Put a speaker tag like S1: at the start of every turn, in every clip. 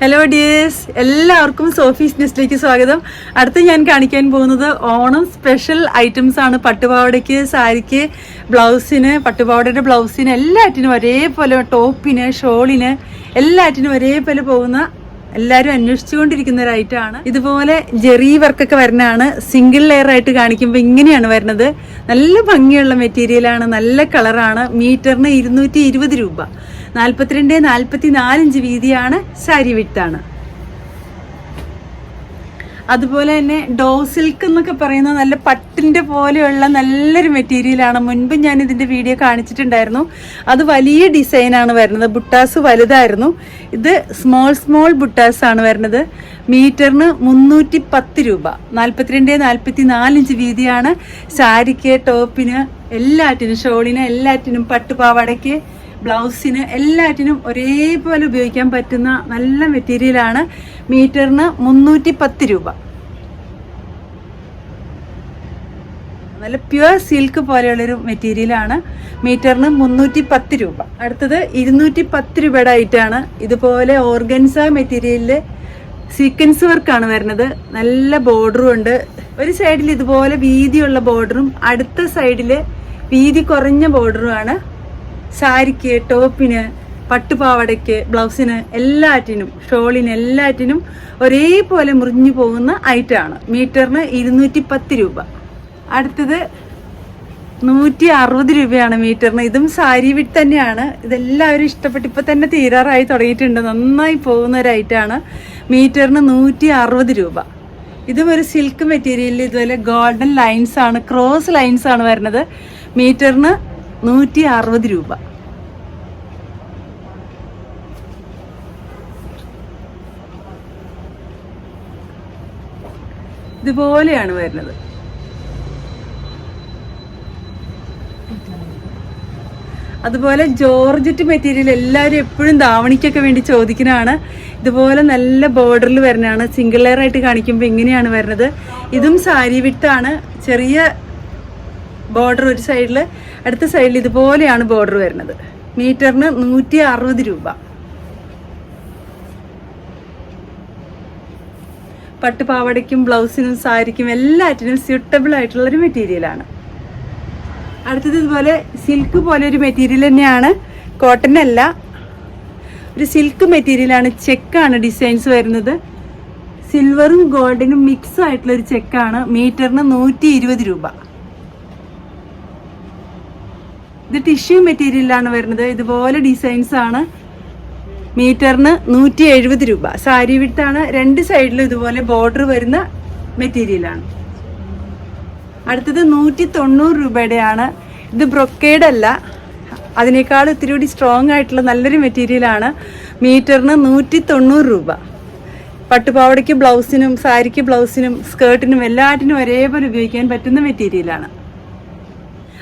S1: Hello dears എല്ലാവർക്കും സോഫീസ് നെസ്റ്റിലേക്ക് സ്വാഗതം. അടുത്ത് ഞാൻ കാണിക്കാൻ പോകുന്നത് ഓണം സ്പെഷ്യൽ ഐറ്റംസ് ആണ്. പട്ടുപാവടയ്ക്ക് സാരിക്ക് ബ്ലൗസിന് പട്ടുപാവടയുടെ ബ്ലൗസിന് എല്ലാറ്റിനും ഒരേപോലെ ടോപ്പിന് ഷോളിന് എല്ലാറ്റിനും ഒരേപോലെ പോകുന്ന എല്ലാവരും അന്വേഷിച്ചുകൊണ്ടിരിക്കുന്ന ഒരു ഐറ്റമാണ് ഇതുപോലെ ജെറി വർക്കൊക്കെ വരുന്നതാണ്. സിംഗിൾ ലെയർ ആയിട്ട് കാണിക്കുമ്പോൾ ഇങ്ങനെയാണ് വരുന്നത്. നല്ല ഭംഗിയുള്ള മെറ്റീരിയലാണ് നല്ല കളറാണ് മീറ്ററിന് ഇരുന്നൂറ്റി രൂപ. നാൽപ്പത്തിരണ്ട് നാൽപ്പത്തി നാലിഞ്ച് വീതിയാണ് സാരി വിട്ടാണ് അതുപോലെ തന്നെ ഡോ സിൽക്ക് എന്നൊക്കെ പറയുന്ന നല്ല പട്ടിന്റെ പോലെയുള്ള നല്ലൊരു മെറ്റീരിയലാണ് മുൻപ് ഞാൻ ഇതിന്റെ വീഡിയോ കാണിച്ചിട്ടുണ്ടായിരുന്നു. അത് വലിയ ഡിസൈനാണ് വരുന്നത്. ബുട്ടാസ് വലുതായിരുന്നു. ഇത് സ്മോൾ സ്മോൾ ബുട്ടാസ് ആണ് വരുന്നത്. മീറ്ററിന് മുന്നൂറ്റി പത്ത് രൂപ. നാൽപ്പത്തിരണ്ട് നാൽപ്പത്തി നാലിഞ്ച് വീതിയാണ് സാരിക്ക് ടോപ്പിന് എല്ലാറ്റിനും ഷോളിന് എല്ലാറ്റിനും പട്ടുപാവാടയ്ക്ക് ബ്ലൗസിന് എല്ലാറ്റിനും ഒരേപോലെ ഉപയോഗിക്കാൻ പറ്റുന്ന നല്ല മെറ്റീരിയലാണ് മീറ്ററിന് മുന്നൂറ്റി പത്ത് രൂപ. നല്ല പ്യുവർ സിൽക്ക് പോലെയുള്ളൊരു മെറ്റീരിയലാണ് മീറ്ററിന് മുന്നൂറ്റി പത്ത് രൂപ. അടുത്തത് ഇരുന്നൂറ്റി പത്ത് രൂപയുടെ ഐറ്റാണ് ഇതുപോലെ ഓർഗൻസ മെറ്റീരിയലിൽ സീക്വൻസ് വർക്കാണ് വരുന്നത്. നല്ല ബോർഡറും ഉണ്ട്. ഒരു സൈഡിൽ ഇതുപോലെ വീതിയുള്ള ബോർഡറും അടുത്ത സൈഡിൽ വീതി കുറഞ്ഞ ബോർഡറുമാണ് സാരിക്ക് ടോപ്പിന് പട്ടുപാവടയ്ക്ക് ബ്ലൗസിന് എല്ലാറ്റിനും ഷോളിന് എല്ലാറ്റിനും ഒരേപോലെ മുറിഞ്ഞു പോകുന്ന ഐറ്റമാണ്. മീറ്ററിന് ഇരുന്നൂറ്റി പത്ത് രൂപ. അടുത്തത് നൂറ്റി അറുപത് രൂപയാണ് മീറ്ററിന്. ഇതും സാരി വിട്ട് തന്നെയാണ്. ഇതെല്ലാവരും ഇഷ്ടപ്പെട്ട് ഇപ്പം തന്നെ തീരാറായി തുടങ്ങിയിട്ടുണ്ട്. നന്നായി പോകുന്ന ഒരു ഐറ്റമാണ്. മീറ്ററിന് നൂറ്റി അറുപത് രൂപ. ഇതും ഒരു സിൽക്ക് മെറ്റീരിയലിൽ ഇതുപോലെ ഗോൾഡൻ ലൈൻസ് ആണ് ക്രോസ് ലൈൻസ് ആണ് വരുന്നത്. മീറ്ററിന് നൂറ്റി അറുപത് രൂപ. ഇതുപോലെയാണ് വരുന്നത്. അതുപോലെ ജോർജറ്റ് മെറ്റീരിയൽ എല്ലാവരും എപ്പോഴും ദാവണിക്കൊക്കെ വേണ്ടി ചോദിക്കുന്നതാണ്. ഇതുപോലെ നല്ല ബോർഡറിൽ വരുന്നതാണ്. സിംഗിൾ ലെയർ ആയിട്ട് കാണിക്കുമ്പോൾ ഇങ്ങനെയാണ് വരുന്നത്. ഇതും സാരി വിട്ടാണ് ചെറിയ ബോർഡർ ഒരു സൈഡിൽ അടുത്ത സൈഡിൽ ഇതുപോലെയാണ് ബോർഡർ വരുന്നത്. മീറ്ററിന് നൂറ്റി അറുപത് രൂപ പട്ടുപാവടയ്ക്കും ബ്ലൗസിനും സാരിക്കും എല്ലാറ്റിനും സ്യൂട്ടബിൾ ആയിട്ടുള്ള ഒരു മെറ്റീരിയലാണ്. അടുത്തത് ഇതുപോലെ സിൽക്ക് പോലെ ഒരു മെറ്റീരിയൽ തന്നെയാണ്. കോട്ടൺ അല്ല. ഒരു സിൽക്ക് മെറ്റീരിയലാണ്. ചെക്കാണ് ഡിസൈൻസ് വരുന്നത്. സിൽവറും ഗോൾഡിനും മിക്സ് ആയിട്ടുള്ള ഒരു ചെക്കാണ് മീറ്ററിന് നൂറ്റി രൂപ. ഇത് ടിഷ്യൂ മെറ്റീരിയലാണ് വരുന്നത്. ഇതുപോലെ ഡിസൈൻസ് ആണ്. മീറ്ററിന് നൂറ്റി എഴുപത് രൂപ. സാരി വിട്ടാണ് രണ്ട് സൈഡിലും ഇതുപോലെ ബോർഡർ വരുന്ന മെറ്റീരിയലാണ് അടുത്തത് നൂറ്റി തൊണ്ണൂറ് രൂപയുടെയാണ്. ഇത് ബ്രൊക്കേഡല്ല അതിനേക്കാൾ ഇത്തിരി കൂടി സ്ട്രോങ് ആയിട്ടുള്ള നല്ലൊരു മെറ്റീരിയലാണ് മീറ്ററിന് നൂറ്റി തൊണ്ണൂറ് രൂപ. പട്ടുപാവടയ്ക്ക് ബ്ലൗസിനും സാരിക്ക് ബ്ലൗസിനും സ്കേർട്ടിനും എല്ലാറ്റിനും ഒരേപോലെ ഉപയോഗിക്കാൻ പറ്റുന്ന മെറ്റീരിയലാണ്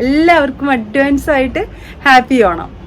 S1: എല്ലാവർക്കും അഡ്വാൻസ് ആയിട്ട് ഹാപ്പി ഓണം